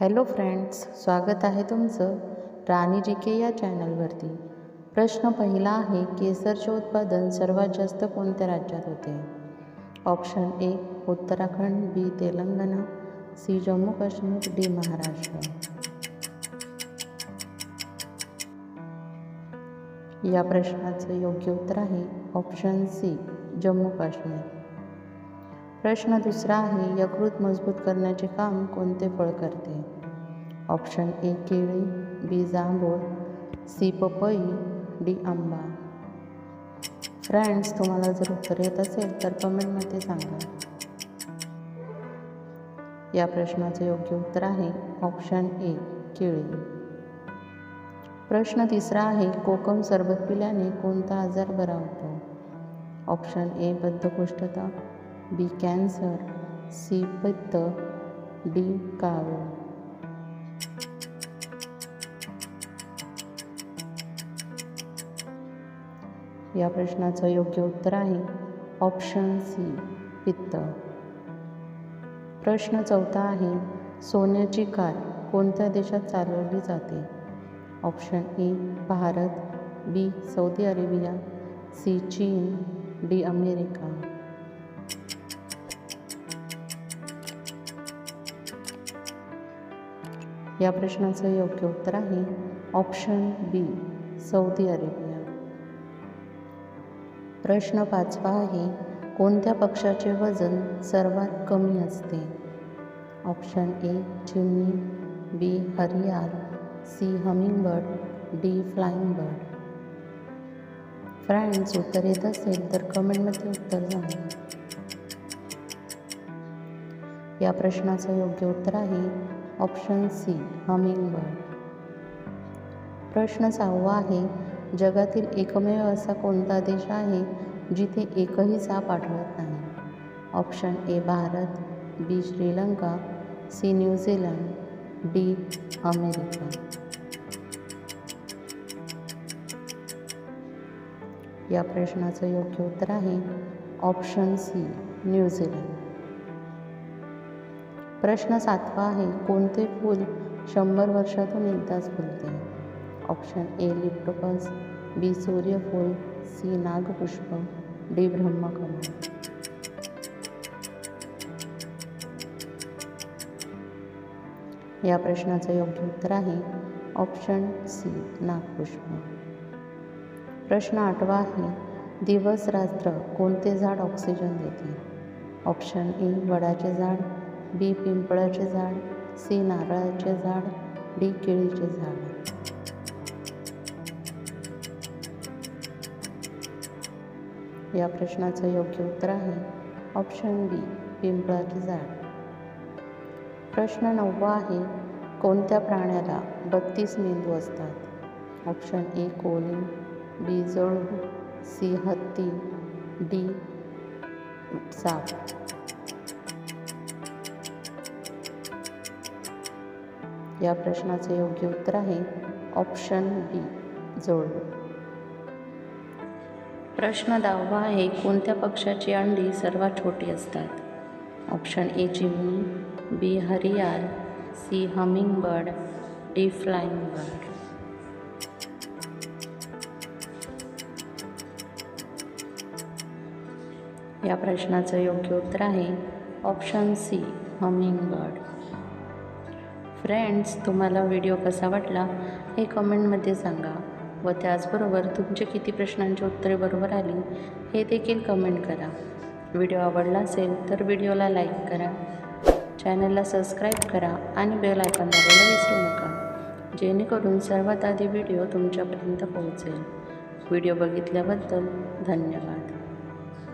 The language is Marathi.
हॅलो फ्रेंड्स स्वागत आहे तुमचं राणी जी के या चॅनलवरती. प्रश्न पहिला आहे केसरचे उत्पादन सर्वात जास्त कोणत्या राज्यात होते? Option A Uttarakhand B Telangana C Jammu Kashmir D Maharashtra. या प्रश्नाचं योग्य उत्तर आहे ऑप्शन सी जम्मू काश्मीर. प्रश्न दुसरा आहे यकृत मजबूत करण्याचे काम कोणते फळ करते? ऑप्शन ए केळी बी जांभूळ सी पपई डी आंबा. फ्रेंड्स तुम्हाला जर उत्तर येत असेल तर कमेंटमध्ये सांगा. या प्रश्नाचे योग्य उत्तर आहे ऑप्शन ए केळी. प्रश्न तिसरा आहे कोकम सरबत पिल्याने कोणता आजार बरा होतो? ऑप्शन ए बद्धकोष्ठता. बी कॅन्सर सी पित्त डी काव या प्रश्नाचं योग्य उत्तर आहे ऑप्शन सी पित्त. प्रश्न चौथा आहे सोन्याची कार कोणत्या देशात चालवली जाते? Option A Bharat B Saudi Arabia C चीन डी अमेरिका. या प्रश्नाचं योग्य उत्तर आहे ऑप्शन बी सौदी अरेबिया. प्रश्न पाचवा आहे कोणत्या पक्षाचे वजन सर्वात कमी असते? ऑप्शन ए चिमणी B हरियाल C hummingbird D flying bird friends उत्तर येत असेल तर कमेंटमध्ये उत्तर सांगा. या प्रश्नाचं योग्य उत्तर आहे ऑप्शन सी हमिंगबर्ड. प्रश्न सहावा आहे जगातील एकमेव असा कोणता देश आहे जिथे एकही साप आढळत नाही? Option A Bharat B Sri Lanka C New Zealand D America. या प्रश्नाचं योग्य उत्तर आहे ऑप्शन सी न्यूझीलंड प्रश्न सातवा आहे कोणते फूल शंभर वर्षातून एकदाच फुलते? ऑप्शन ए लिप्टोपस बी सूर्यफूल सी नागपुष्प डी ब्रह्मकमल या प्रश्नाचं योग्य उत्तर आहे ऑप्शन सी नागपुष्प प्रश्न आठवा आहे दिवस रात्र कोणते झाड ऑक्सिजन देते? ऑप्शन ए वडाचे झाड. बी पिंपळाचे झाड सी नारळाचे झाड डी केळीचे झाड. या प्रश्नाचं योग्य उत्तर आहे ऑप्शन बी पिंपळाचे झाड. प्रश्न नववा आहे कोणत्या प्राण्याला बत्तीस मेंदू असतात? ऑप्शन ए कोली बी जळू सी हत्ती डी साप. या प्रश्नाचे योग्य उत्तर आहे ऑप्शन बी जोड. प्रश्न दहावा आहे कोणत्या पक्षाची अंडी सर्वात छोटी असतात? ऑप्शन ए चिमणी B हरियाल C humming bird D flying bird या प्रश्नाचं योग्य उत्तर आहे option C humming bird friends तुम्हाला व्हिडिओ कसा वाटला हे कमेंटमध्ये सांगा. व त्याचबरोबर तुमचे किती प्रश्नांची उत्तरे बरोबर आली हे देखील कमेंट करा. व्हिडिओ आवडला असेल तर व्हिडिओला लाईक करा. चॅनलला सबस्क्राईब करा आणि बेल आयकॉन दाबायला विसरू नका जेणेकरून सर्वात आधी व्हिडिओ तुमच्यापर्यंत पोहोचेल. व्हिडिओ बघितल्याबद्दल धन्यवाद.